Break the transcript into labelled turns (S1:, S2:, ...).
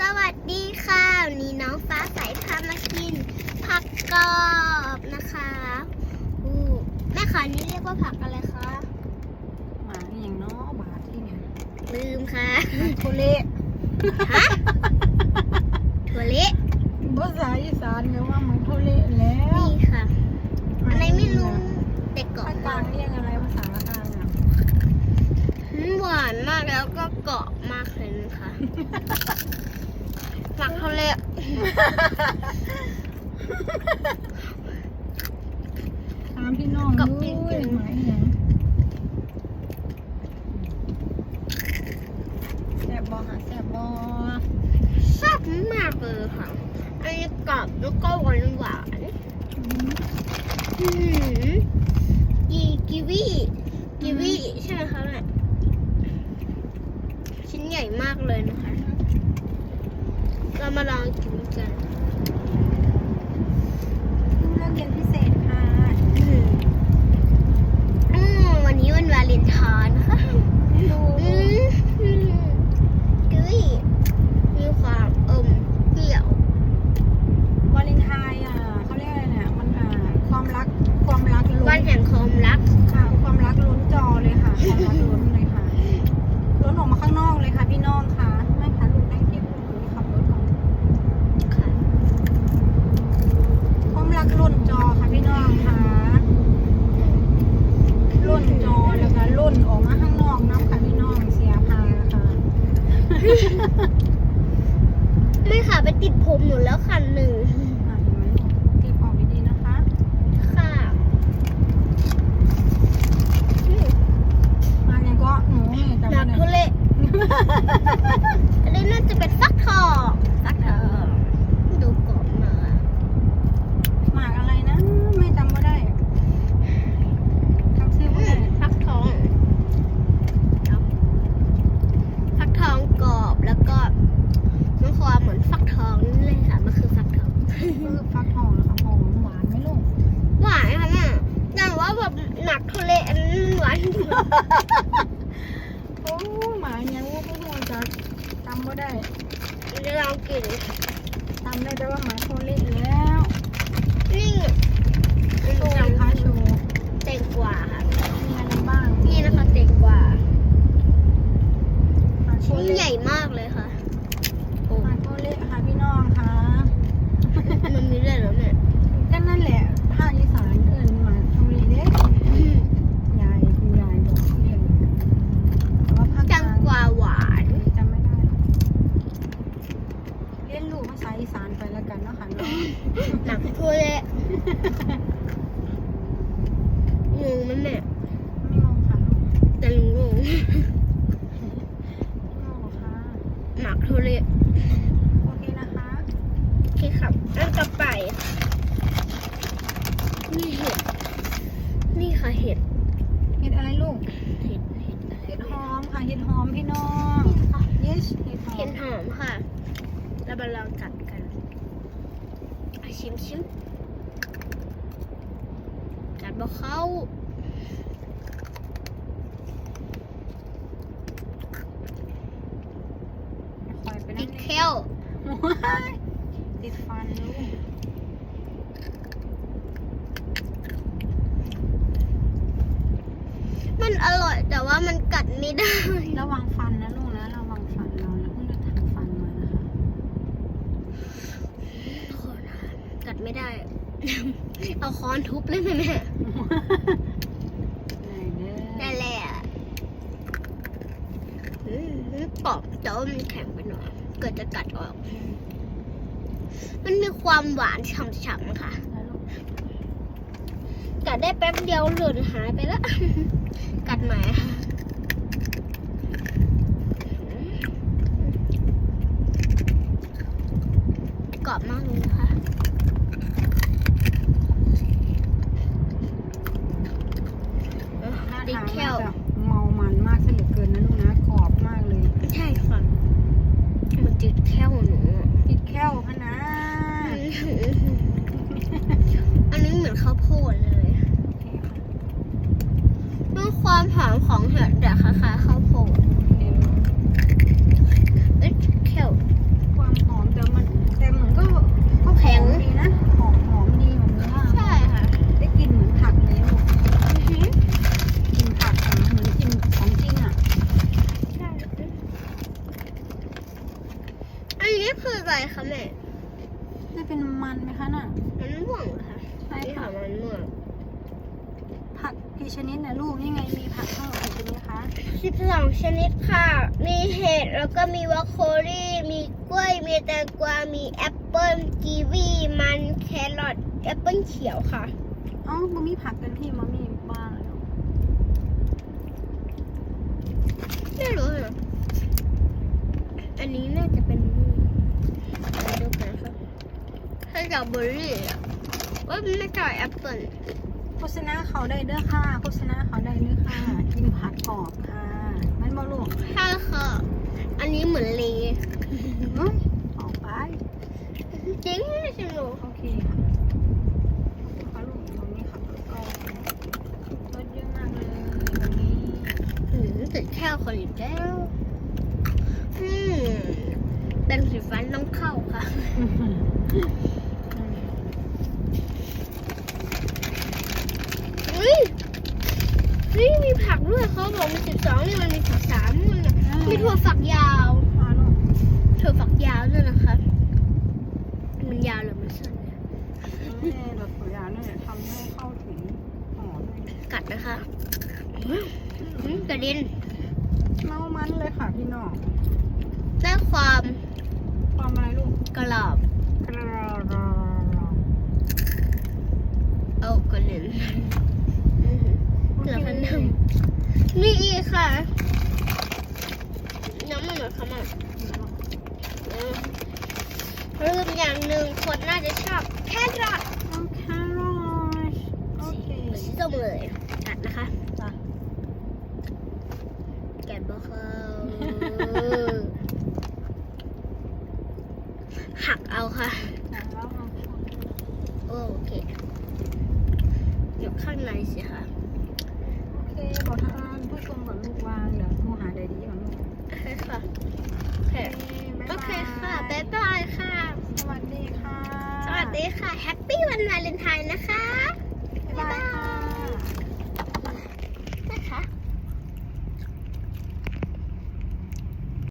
S1: สวัสดีค่ะวันนี้น้องฟ้าใสพามากิน ผักกรอบนะคะอู้แม่ขานี่เรียกว่าผักอะไรคะ
S2: หมาอย่างเนาะบาทที่เนี่ย
S1: ลืมค่ะ
S2: โคเละ
S1: ฮะถั่วเละ
S2: ภาษาอีสานเนี่ยว่าเหมือนโคเละแล้ว
S1: นี่ค่ะอะไรไม่รู้แต่กรอบ
S2: ภาคกลางเรียกอะไรภาษากลางอะ
S1: อืมหวานมากแล้วก็กรอบมากเลยนะคะ ผักถั่วเละ
S2: ถามพี่น้อง
S1: กับ
S2: ด้
S1: จริ
S2: วย
S1: งๆ
S2: หมายอย่างแซ่บบอหาแซ่บบอ
S1: แซ่บมากเลยค่ะ อันนี้กรอบแล้วก็หวานหวานอืมกีกีวีกีวีใช่ไหมคะเนี่ยชิ้นใหญ่มากเลยนะคะ เรามาลองกินกัน
S2: เรื่องเรียนพิเศษค่ะ
S1: อืมอืมวันนี้วันวาเลนไทน์นะคะ
S2: ดู
S1: อืมอืมกีวีมีความอมเปรี้ยว
S2: วาเลนไทน์อะเขาเรียกอะไรเนี่ยมันอ่าความรักความรักล้
S1: วัน
S2: น
S1: แห่งความรัก
S2: ค่ะความรักล้นจอเลยค่ะความรักล้นเลยค่ะล้นออกมาข้างนอกเลยค่ะพี่น้องค่ะไม่ค่ะลูกแองกี้ลูกขับรถก่อน
S1: ค่ะ
S2: ความรักล้นจอค่ะพี่น้องค่ะล้นจอแล้วก็ล้นออกมาข้างนอกน้ำค่ะพี่น้องเสียพาค่ะ
S1: ไม่ค่ะไปติดผมหนูแล้วคันหนึ่ง
S2: อะเห็นไหมเก็บออกดีๆนะคะ
S1: ค่ะอืม
S2: มาเนี่ยก็หนูเนี่ยจำ
S1: หนั
S2: ไม่
S1: ก
S2: ได้
S1: ทุเละ อันนี้น่าจะเป็นฟักทองฟักทองดูกรอบมาก
S2: หมากอะไรนะ ไม่จำไม่ได้จำชื่อไม่
S1: อื
S2: ได้
S1: มฟักทองเอาฟักทองกรอบแล้วก็มันความเหมือนฟักทองนี่เลยค่ะ มันคือฟักทอง
S2: ก็คือฟักทองนะคะหอมหวานไหมลูก
S1: หวานค่ะแม่แต่ว่าแบบหนักทุเละอันนั้นหวานที่สุด
S2: โอ้หมาเนี่ยว่าพวกเราจะจำไม่ได้
S1: เดี๋ยวลองกิน
S2: จำได้แต่ว่าหมาโคเละแล้ว
S1: นี่
S2: โชว์เลยค่ะโชว์
S1: เต็งกว่าค่ะ
S2: มีอะไรบ้าง
S1: นี่นะคะเต็งกว่า
S2: หมาโค
S1: ชิ้น
S2: เละ
S1: ใหญ่มากเลยค่ะโอ้
S2: หมาโคเละค่ะพี่น้องค่ะ
S1: มันมีด้วยเหรอเนี่ย
S2: ก็นั่นแหละภาคอีสานเอิญหมาโคเละเด้ยายคุณยายบอกเรียกแต่ว่าภาคก
S1: จั
S2: ลาง ง
S1: กว่าหวาน
S2: จำไม่ได้ เรียนรู้ภาษาอีสานไปแล้วกันเนาะค่ะเนาะ
S1: หนักทั่วเลยงงไหมแม่
S2: ไม่งงค่ะลูก
S1: แต่หนูงง
S2: ไม่งงหรอกค่ะ
S1: หนักทั่วเลย
S2: โอเคนะคะ
S1: โอเคครับอันต่อไป นี่เห็ด นี่ค่ะ เห็ด
S2: เห็ดอะไรลูก
S1: เห็ดเห็ดอะไร
S2: เห็ดห
S1: เนี่ย
S2: อมค่ะ เห็ดหอมพี่น้อง
S1: นี่ค่ะ
S2: yes เห็ดหอ
S1: เห็
S2: ม
S1: ดหอมค่ะ แล้วมาลองกัดกันอะชิมชิมกัดบ่เข้า
S2: คอยไป
S1: ติ
S2: นั่
S1: ด
S2: น
S1: แค้ว
S2: ว้ายติดฟันลูก
S1: มันอร่อยแต่ว่ามันกัดไม่ได้
S2: ระวังฟันนะลูกนะระวังฟันเรานะเพิ่งจะทำฟันมานะคะ
S1: โคตรหากัดไม่ได้ เอาค้อนทุบเลยไหมแม่
S2: ไหนเด้อ
S1: นั่นแหละอืมมันกรอบแต่ว่ามันแข็งไปหน่อย เกิดจะกัดออก มันมีความหวานฉ่ำๆค่ะ
S2: แล้วลู ก
S1: กัดได้แป๊บเดียวหล่นหายไปแล้ว กัดใหม่ค่ะกรอบมากเลยนะคะ
S2: ท่า
S1: ติด
S2: ทาง
S1: แค่ว
S2: น่าจะเมามันมากซะเหลือเกินนะลูกนะกรอบมากเลย
S1: ใช่ค่ะมันติดแค่วหนูอะ
S2: ติดแค้วพะนะ
S1: อันนี้เหมือนข้าวโพ ของเถ
S2: อะเดี๋ยวค่ะค่ะ
S1: ข้าวโพดเอ๊ะเขียวความหอมแต่
S2: มันแต่มันก็ก็แข็
S1: งดีนะหอมหอมดีเหมือนกันใช่ค่ะ ได้กลิ่น
S2: เหมือนผัก
S1: เลยลูกลิ่
S2: นผักเหมื
S1: อนกลิ่น
S2: ของจริงอะ
S1: ใช่อันนี้คืออะไรคะแม่
S2: ได้เป็นมันไหมคะน่ะ
S1: มันม่วงค่ะ
S2: ใช่ค่ะ
S1: มันม่วง
S2: กกี่ชนิดนะลูกนี่ไงมีผักทั้งหมดกี่ชนิดคะ
S1: สิบสองชนิดค่ะ มีเห็ดแล้วก็มีวอคโคลี่ มีกล้วย มีแตงกวา มีแอปเปิ้ลกีวีมันแครอทแอปเปิ้ลเขียวค่ะ
S2: เอ้ามันมีผักกันที่มันมีบ้างแล้ว
S1: ไม่รู้เหรออันนี้น่าจะเป็นอะไรดูกันค่ะถ้าจากเบอร์รี่อะว่าไม่ใช่แอปเปิ้ล
S2: โฆษณาเขาได้เด้อค่ะโฆษณาเขาได้เด้อค่ะกินผักกรอบค่ะ มันบ่ลูก
S1: ใช่ค่ะ อันนี้เหมือนเล
S2: เอ้ยออกไป
S1: จริงไม่ใช่หนู
S2: โอเคค่ะขอบคุณค่ะลูกตรงนี้ค่ะแล้วก็รสเยอะมากเลยตรงนี้
S1: หืมติดแค่คนอีกแล้วอืมแปรงสีฟันต้องเข้าค่ะ เฮ้ยเฮ้ยมีผักด้วยเขาบอกมีสิบสองนี่มันมีผักสามมันน่ะมีถั่วฝักยาว
S2: มาลูก
S1: ถั่วฝักยาวด้วยนะคะ มันยาวหรือมันสั้นเนี่ย
S2: นี่รสตัวยาเนี่ยทำให้เข้าถึงหอมเลย
S1: กัดนะ คะอืมกระเด็น
S2: เมามันเลยค่ะพี่น้อง
S1: ได้ความ
S2: ความอะไรลูก
S1: กรอบ
S2: กรอบ
S1: เอากระเด็นอือหือเหลือพันหนึ่งมีอีกค่ะ น้ำมันเหมือนขมันอืมลืมอย่างหนึ่งคนน่าจะชอบแครอท
S2: โอเครอชโอเค
S1: สีส้มเลยกัด นะคะ
S2: จ้ะ
S1: แกะบะเข้าหักเอาค่ะ
S2: แล้วเอา
S1: โอเคยกข้างในสิค่ะ
S2: โอเคบอกทางผู้ชมก่อนลูกวางเดี๋ยวโทรหาไดดี้ก่อนลูก
S1: โอเคค่ะโอเค
S2: โอ
S1: โอเคค่ะบ๊ายบายค่ะ
S2: สวัสดีค่ะ
S1: สวัสดีค่ะ แฮปปี้วันวาเลนไทน์นะคะ
S2: บ๊ายบายค่ะ